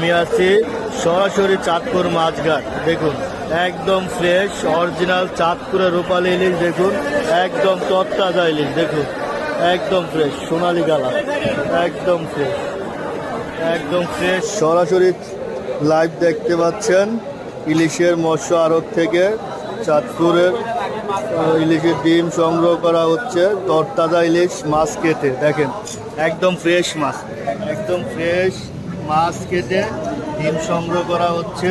আমি আছি সরাসরি চাঁদপুর মাছঘাট। দেখুন, একদম ফ্রেশ অরিজিনাল চাঁদপুরের রূপালী ইলিশ, দেখুন, একদম তত্তাজা ইলিশ, দেখুন, একদম ফ্রেশ সোনালি গালা একদম ফ্রেশ একদম ফ্রেশ সরাসরি লাইভ দেখতে পাচ্ছেন ইলিশের মৎস্য আড়ত থেকে চাঁদপুরের ইলিশের ডিম সংগ্রহ করা হচ্ছে তরতাজা ইলিশ মাছ কেটে, দেখেন, একদম ফ্রেশ মাছ, একদম ফ্রেশ মাছ কেটে ডিম সংগ্রহ করা হচ্ছে।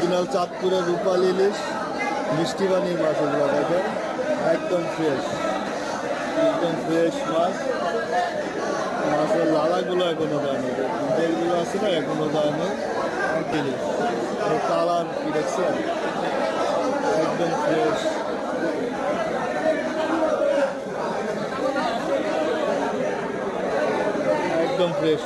অরিজিনাল চাঁদপুরের রূপালী ইলিশ, মিষ্টি বানিয়ে মাছ এগুলো দেখেন একদম ফ্রেশ একদম ফ্রেশ মাছ। মাছের লালাগুলো এখনও দেয়নি। বেলগুলো আছে না, এখনও দেয়নি। ইলিশ কালার কি দেখছেন একদম ফ্রেশ একদম ফ্রেশ